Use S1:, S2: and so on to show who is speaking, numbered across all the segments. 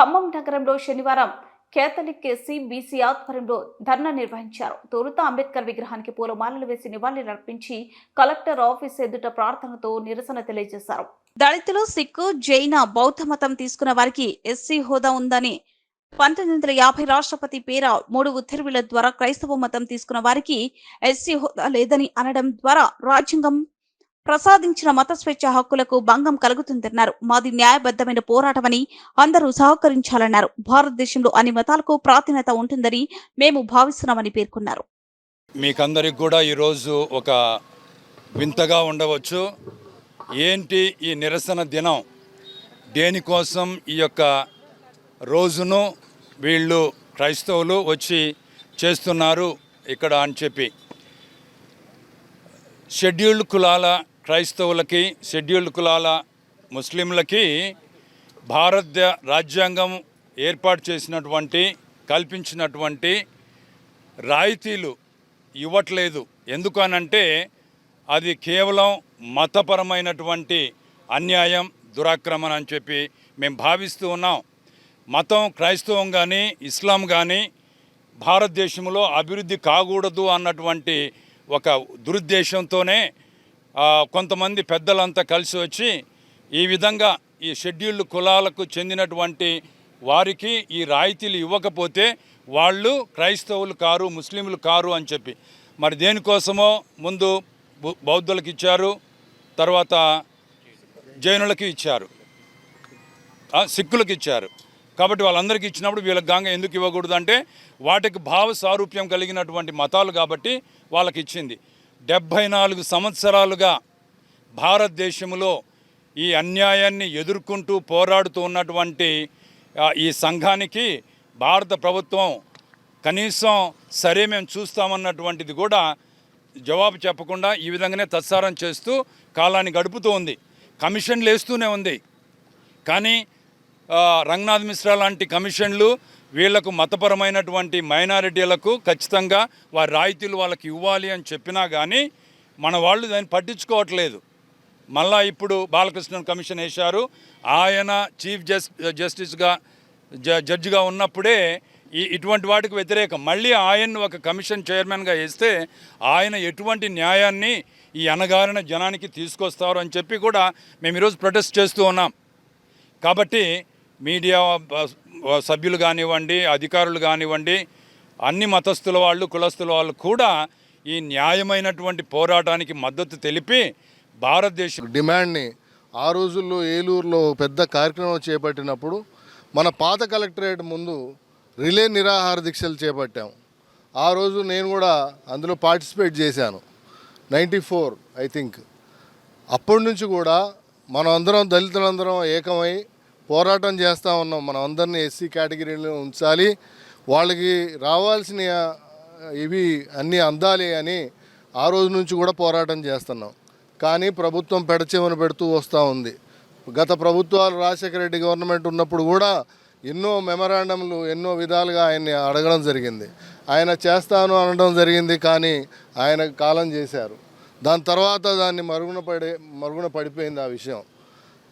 S1: ఖమ్మం నగరంలో శనివారం Catholic SC BC ఆధ్వర్యంలో ధర్నా నిర్వహించారు. తొలుత అంబేద్కర్ విగ్రహానికి పూలమాలలు వేసి నివాళులర్పించి కలెక్టర్ ఆఫీస్ ఎదుట ప్రార్థనతో నిరసన తెలియజేశారు. దళితులు సిక్కు జైన బౌద్ధ మతం తీసుకున్న వారికి ఎస్సీ హోదా ఉందని పంతొమ్మిది వందల యాభై రాష్ట్రపతి పేర మూడు ఉత్తర్వుల ద్వారా క్రైస్తవ మతం తీసుకున్న వారికి ఎస్సీ హోదా లేదని అనడం ద్వారా రాజ్యాంగం ప్రసాదించిన మత స్వేచ్ఛ హక్కులకు భంగం కలుగుతుందన్నారు. మాది న్యాయబద్ధమైన పోరాటమని అందరూ సహకరించాలన్నారు. భారతదేశంలో అన్ని మతాలకు ప్రాధాన్యత ఉంటుందని మేము భావిస్తున్నామని పేర్కొన్నారు.
S2: మీకందరికి కూడా ఈరోజు ఒక వింతగా ఉండవచ్చు. ఏంటి ఈ నిరసన దినం? దేనికోసం ఈ యొక్క రోజును వీళ్ళు క్రైస్తవులు వచ్చి చేస్తున్నారు ఇక్కడ అని చెప్పి. షెడ్యూల్డ్ కులాల క్రైస్తవులకి షెడ్యూల్డ్ కులాల ముస్లింలకి భారత రాజ్యాంగం ఏర్పాటు చేసినటువంటి కల్పించినటువంటి రాయితీలు ఇవ్వట్లేదు. ఎందుకనంటే అది కేవలం మతపరమైనటువంటి అన్యాయం దురాక్రమణ అని చెప్పి మేము భావిస్తూ ఉన్నాం. మతం క్రైస్తవం కానీ ఇస్లాం కానీ భారతదేశంలో అభివృద్ధి కాకూడదు అన్నటువంటి ఒక దురుద్దేశంతోనే కొంతమంది పెద్దలంతా కలిసి వచ్చి ఈ విధంగా ఈ షెడ్యూల్డ్ కులాలకు చెందినటువంటి వారికి ఈ రాయితీలు ఇవ్వకపోతే వాళ్ళు క్రైస్తవులు కారు ముస్లింలు కారు అని చెప్పి. మరి దేనికోసమో ముందు బౌద్ధులకు ఇచ్చారు తర్వాత జైనులకి ఇచ్చారు. సిక్కులకు ఇచ్చారు. కాబట్టి వాళ్ళందరికీ ఇచ్చినప్పుడు వీళ్ళకి గంగ ఎందుకు ఇవ్వకూడదు అంటే వాటికి భావ సారూప్యం కలిగినటువంటి మతాలు కాబట్టి వాళ్ళకి ఇచ్చింది. డెబ్భై నాలుగు సంవత్సరాలుగా భారతదేశంలో ఈ అన్యాయాన్ని ఎదుర్కొంటూ పోరాడుతూ ఉన్నటువంటి ఈ సంఘానికి భారత ప్రభుత్వం కనీసం సరే మేము చూస్తామన్నటువంటిది కూడా జవాబు చెప్పకుండా ఈ విధంగానే తత్సారం చేస్తూ కాలాన్ని గడుపుతూ ఉంది. కమిషన్లు వేస్తూనే ఉంది. కానీ రంగనాథ్ మిశ్రా లాంటి కమిషన్లు వీళ్ళకు మతపరమైనటువంటి మైనారిటీలకు ఖచ్చితంగా వారి రాయితీలు వాళ్ళకి ఇవ్వాలి అని చెప్పినా కానీ మన వాళ్ళు దాన్ని పట్టించుకోవట్లేదు. మళ్ళా ఇప్పుడు బాలకృష్ణన్ కమిషన్ వేశారు. ఆయన చీఫ్ జస్ జస్టిస్గా జ జడ్జిగా ఉన్నప్పుడే ఈ ఇటువంటి వాటికి వ్యతిరేకం. మళ్ళీ ఆయన్ను ఒక కమిషన్ చైర్మన్గా వేస్తే ఆయన ఎటువంటి న్యాయాన్ని ఈ అనగారిన జనానికి తీసుకొస్తారు అని చెప్పి కూడా మేము ఈరోజు ప్రొటెస్ట్ చేస్తూ ఉన్నాం. కాబట్టి మీడియా సభ్యులు కానివ్వండి అధికారులు కానివ్వండి అన్ని మతస్థుల వాళ్ళు కులస్తుల వాళ్ళు కూడా ఈ న్యాయమైనటువంటి పోరాటానికి మద్దతు తెలిపి భారతదేశం
S3: డిమాండ్ని ఆ రోజుల్లో ఏలూరులో పెద్ద కార్యక్రమం చేపట్టినప్పుడు మన పాత కలెక్టరేట్ ముందు రిలే నిరాహార దీక్షలు చేపట్టాము ఆ రోజు నేను కూడా అందులో పార్టిసిపేట్ చేశాను. Ninety four I think. అప్పటి నుంచి కూడా మనం అందరం దళితులందరం ఏకమై పోరాటం చేస్తూ ఉన్నాం. మనం అందరినీ ఎస్సీ కేటగిరీలో ఉంచాలి. వాళ్ళకి రావాల్సిన ఇవి అన్నీ అందాలి అని ఆ రోజు నుంచి కూడా పోరాటం చేస్తున్నాం. కానీ ప్రభుత్వం పెడచెవిన పెడుతూ వస్తూ ఉంది. గత ప్రభుత్వాలు రాజశేఖర రెడ్డి గవర్నమెంట్ ఉన్నప్పుడు కూడా ఎన్నో మెమరాండంలు ఎన్నో విధాలుగా ఆయన్ని అడగడం జరిగింది. ఆయన చేస్తాను అనడం జరిగింది కానీ ఆయన కాలం చేశారు. దాని తర్వాత దాన్ని మరుగున పడే మరుగున పడిపోయింది ఆ విషయం.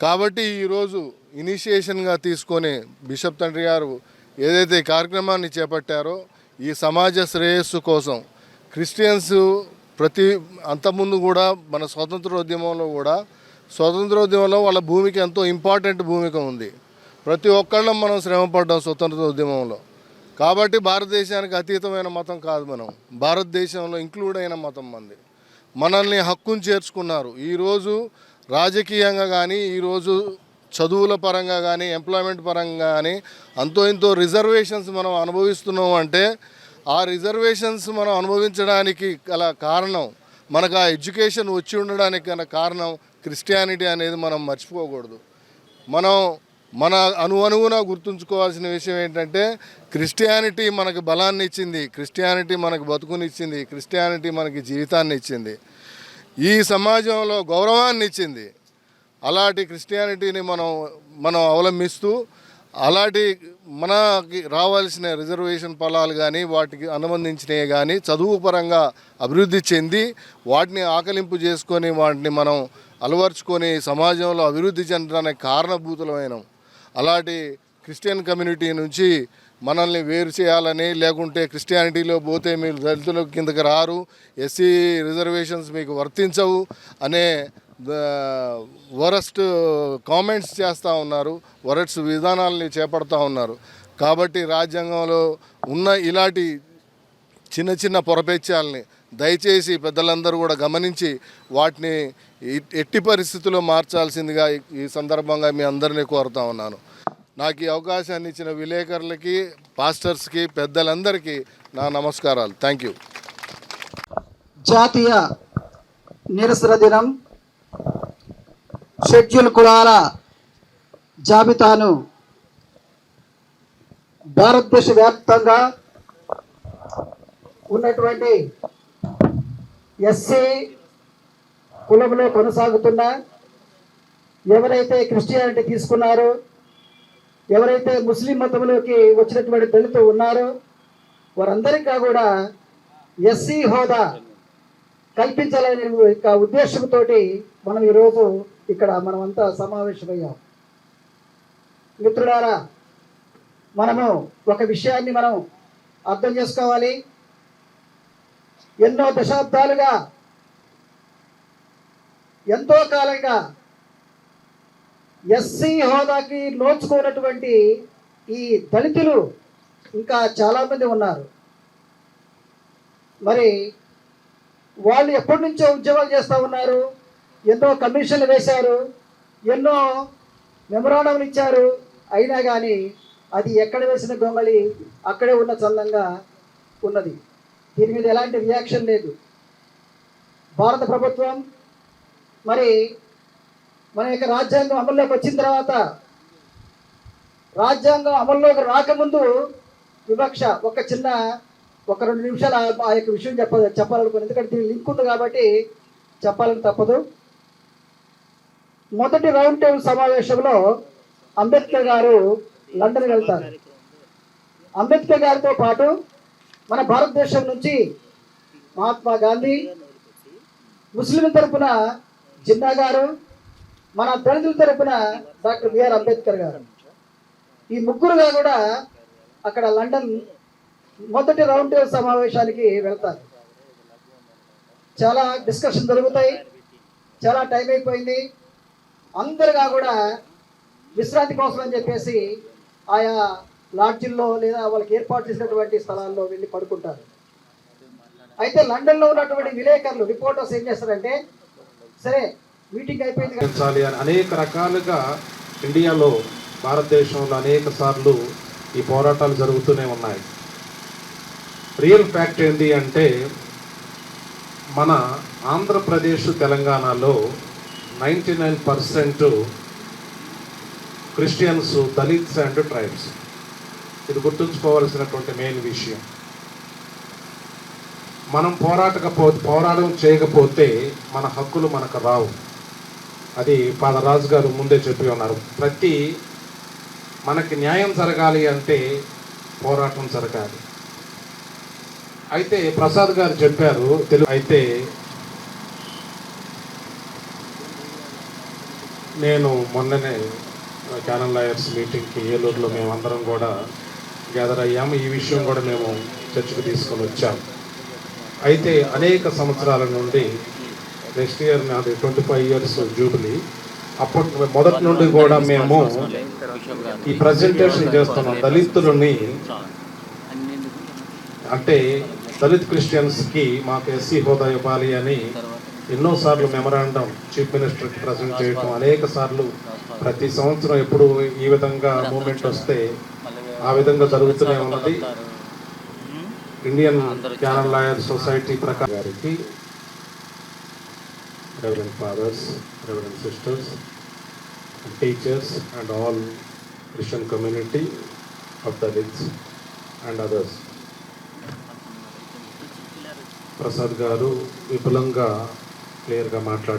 S3: కాబట్టి ఈరోజు ఇనిషియేషన్గా తీసుకొని బిషప్ తండ్రి గారు ఏదైతే ఈ కార్యక్రమాన్ని చేపట్టారో ఈ సమాజ శ్రేయస్సు కోసం క్రిస్టియన్స్ ప్రతి అంతకుముందు కూడా మన స్వతంత్రోద్యమంలో కూడా స్వతంత్రోద్యమంలో వాళ్ళ భూమికి ఎంతో ఇంపార్టెంట్ భూమిక ఉంది. ప్రతి ఒక్కళ్ళం మనం శ్రమపడ్డాం స్వతంత్ర ఉద్యమంలో కాబట్టి భారతదేశానికి అతీతమైన మతం కాదు మనం. భారతదేశంలో ఇంక్లూడ్ అయిన మతం మంది. మనల్ని హక్కును చేర్చుకున్నారు. ఈరోజు రాజకీయంగా కానీ ఈరోజు చదువుల పరంగా కానీ ఎంప్లాయ్మెంట్ పరంగా కానీ అంతో ఇంతో రిజర్వేషన్స్ మనం అనుభవిస్తున్నాం అంటే ఆ రిజర్వేషన్స్ మనం అనుభవించడానికి గల కారణం మనకు ఆ ఎడ్యుకేషన్ వచ్చి ఉండడానికి గల కారణం క్రిస్టియానిటీ అనేది మనం మర్చిపోకూడదు. మనం మన అనువనువున గుర్తుంచుకోవాల్సిన విషయం ఏంటంటే క్రిస్టియానిటీ మనకు బలాన్ని ఇచ్చింది క్రిస్టియానిటీ మనకు బతుకునిచ్చింది క్రిస్టియానిటీ మనకి జీవితాన్ని ఇచ్చింది. ఈ సమాజంలో గౌరవాన్ని ఇచ్చింది. అలాంటి క్రిస్టియానిటీని మనం మనం అవలంబిస్తూ అలాంటి మనకి రావాల్సిన రిజర్వేషన్ పొలాలు కానీ వాటికి అనుబంధించినవి కానీ చదువు పరంగా అభివృద్ధి చెంది వాటిని ఆకలింపు చేసుకొని వాటిని మనం అలవర్చుకొని సమాజంలో అభివృద్ధి చెందడానికి కారణభూతులమైన. అలాంటి క్రిస్టియన్ కమ్యూనిటీ నుంచి మనల్ని వేరు చేయాలని లేకుంటే క్రిస్టియానిటీలో పోతే మీరు దళితుల కిందకి రారు ఎస్సీ రిజర్వేషన్స్ మీకు వర్తించవు అనే వరస్ట్ కామెంట్స్ చేస్తూ ఉన్నారు వరస్ట్ విధానాలని చేపడుతూ ఉన్నారు. కాబట్టి రాజ్యాంగంలో ఉన్న ఇలాంటి చిన్న చిన్న పొరపేత్యాలని దయచేసి పెద్దలందరూ కూడా గమనించి వాటిని ఎట్టి పరిస్థితుల్లో మార్చాల్సిందిగా ఈ- ఈ సందర్భంగా మీ అందరినీ కోరుతా ఉన్నాను. నాకు ఈ అవకాశాన్ని ఇచ్చిన విలేకరులకి పాస్టర్స్కి పెద్దలందరికీ నా నమస్కారాలు. Thank you.
S4: జాతీయ నిరసన దినం షెడ్యూల్ కులాల జాబితాను భారతదేశ వ్యాప్తంగా ఉన్నటువంటి ఎస్సీ కులంలో కొనసాగుతున్న ఎవరైతే క్రిస్టియానిటీ తీసుకున్నారో ఎవరైతే ముస్లిం మతంలోకి వచ్చినటువంటి దళితులు ఉన్నారో వారందరికీ కూడా ఎస్సీ హోదా కల్పించాలనే యొక్క ఉద్దేశంతో మనం ఈరోజు ఇక్కడ మనమంతా సమావేశమయ్యాం. మిత్రులారా మనము ఒక విషయాన్ని మనం అర్థం చేసుకోవాలి. ఎన్నో దశాబ్దాలుగా ఎంతో కాలంగా ఎస్సీ హోదాకి నోచుకున్నటువంటి ఈ దళితులు ఇంకా చాలామంది ఉన్నారు. మరి వాళ్ళు ఎప్పటి నుంచో ఉద్యోగాలు చేస్తూ ఉన్నారు. ఎన్నో కమిషన్లు వేశారు. ఎన్నో మెమరాండంలు ఇచ్చారు. అయినా కానీ అది ఎక్కడ వేసిన గొంగళి అక్కడే ఉన్న చందంగా ఉన్నది. దీని మీద ఎలాంటి రియాక్షన్ లేదు. భారత ప్రభుత్వం మరి మన యొక్క రాజ్యాంగం అమల్లోకి వచ్చిన తర్వాత రాజ్యాంగం అమల్లోకి రాకముందు వివక్ష ఒక చిన్న ఒక రెండు నిమిషాలు ఆ- ఆ యొక్క విషయం చెప్ప చెప్పాలనుకుని ఎందుకంటే దీని లింక్ ఉంది కాబట్టి చెప్పాలని తప్పదు. మొదటి రౌండ్ టేబుల్ సమావేశంలో అంబేద్కర్ గారు లండన్ వెళ్తారు. అంబేద్కర్ గారితో పాటు మన భారతదేశం నుంచి మహాత్మా గాంధీ ముస్లిం తరపున జిన్నా గారు మన దళితుల తరపున డాక్టర్ బిఆర్ అంబేద్కర్ గారు. ఈ ముగ్గురుగా కూడా అక్కడ లండన్ మొదటి రౌండ్ టేబుల్ సమావేశానికి వెళ్తారు. చాలా డిస్కషన్ జరుగుతాయి. చాలా టైం అయిపోయింది. అందరుగా కూడా విశ్రాంతి కోసం అని చెప్పేసి ఆయా లాడ్జిల్లో లేదా వాళ్ళకి ఏర్పాటు చేసినటువంటి స్థలాల్లో వెళ్ళి పడుకుంటారు. అయితే లండన్లో ఉన్నటువంటి విలేకరులు రిపోర్టర్స్ ఏం చేస్తారంటే సరే మీటింగ్ అయిపోయింది
S5: అని అనేక రకాలుగా ఇండియాలో భారతదేశంలో అనేక సార్లు ఈ పోరాటాలు జరుగుతూనే ఉన్నాయి. రియల్ ఫ్యాక్ట్ ఏంటి అంటే మన ఆంధ్రప్రదేశ్ తెలంగాణలో ninety nine percent Christians Dalits and tribes. ఇది గుర్తుంచుకోవాల్సినటువంటి మెయిన్ విషయం. మనం పోరాటకపో పోరాటం చేయకపోతే మన హక్కులు మనకు రావు. అది ఫాదర్ రాజు గారు ముందే చెప్పి ఉన్నారు. ప్రతి మనకి న్యాయం జరగాలి అంటే పోరాటం జరగాలి. అయితే ప్రసాద్ గారు చెప్పారు తెలుగు అయితే నేను మొన్ననే క్యానల్ లాయర్స్ మీటింగ్కి ఏలూరులో మేమందరం కూడా గ్యాదర్ అయ్యాము. ఈ విషయం కూడా మేము చర్చకు తీసుకొని వచ్చాము. అయితే అనేక సంవత్సరాల నుండి నెక్స్ట్ ఇయర్ నాది ట్వంటీ ఫైవ్ ఇయర్స్ జూబిలీ. అప్పటి మొదటి నుండి కూడా మేము ఈ ప్రజెంటేషన్ చేస్తున్నాం దళితులని అంటే దళిత్ క్రిస్టియన్స్కి మాకు ఎస్సీ హోదా ఇవ్వాలి అని ఎన్నోసార్లు మెమరాండం చీఫ్ మినిస్టర్కి ప్రజెంట్ చేయడం అనేక సార్లు ప్రతి సంవత్సరం ఎప్పుడు ఈ విధంగా మూమెంట్ వస్తే ఆ విధంగా జరుగుతూనే ఉన్నది. ఇండియన్ క్యానల్ లాయర్ సొసైటీ ప్రకారం గారికి reverend fathers reverend sisters teachers and all Christian community of Dalits and others Prasad garu విపులంగా క్లియర్గా మాట్లాడారు.